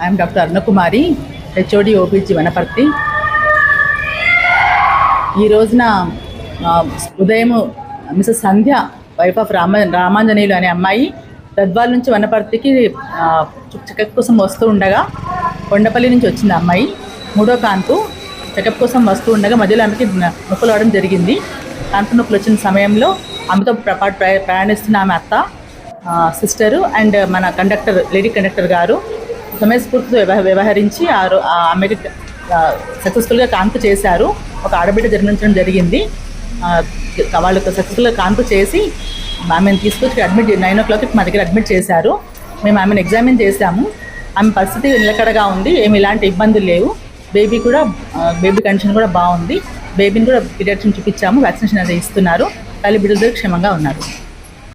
I am doctor Arunakumari HOD OBG Wanaparthy ఈ రోజున ఉదయం Mrs Sandhya wife of Rama Ramanjaneyulu అనే అమ్మాయి గద్వాల నుంచి వనపర్తికి చెకప్ కోసం వస్తూ ఉండగా కొండపల్లి నుంచి వచ్చింది అమ్మాయి మూడో కాన్పు చెకప్ కోసం వస్తూ ఉండగా మధ్యలో ఆమెకి నొప్పులు అవడం జరిగింది. కాన్పు నొప్పులు వచ్చిన సమయంలో ఆమెతో పాటు ప్రయాణిస్తున్న ఆమె అత్త సిస్టరు అండ్ మన కండక్టర్ లేడీ కండక్టర్ గారు సమయస్ఫూర్తితో వ్యవ- వ్యవహరించి ఆ ఆమెకి సక్సెస్ఫుల్గా కాన్పు చేశారు. ఒక ఆడబిడ్డ జన్మించడం జరిగింది. ఆ, వాళ్ళు సక్సెస్ఫుల్గా కాన్పు చేసి ఆమెను తీసుకొచ్చి అడ్మిట్ నైన్ ఓ క్లాక్కి మా దగ్గర అడ్మిట్ చేశారు. మేము ఆమెను ఎగ్జామిన్ చేశాము. ఆమె పరిస్థితి నిలకడగా ఉంది. ఏమి ఇలాంటి ఇబ్బందులు లేవు. బేబీ కూడా బేబీ కండిషన్ కూడా బాగుంది. బేబీని కూడా పీడియాట్రిషన్ చూపించాము. వ్యాక్సినేషన్ అనేది ఇస్తున్నారు. తల్లి బిడ్డలు క్షేమంగా ఉన్నారు.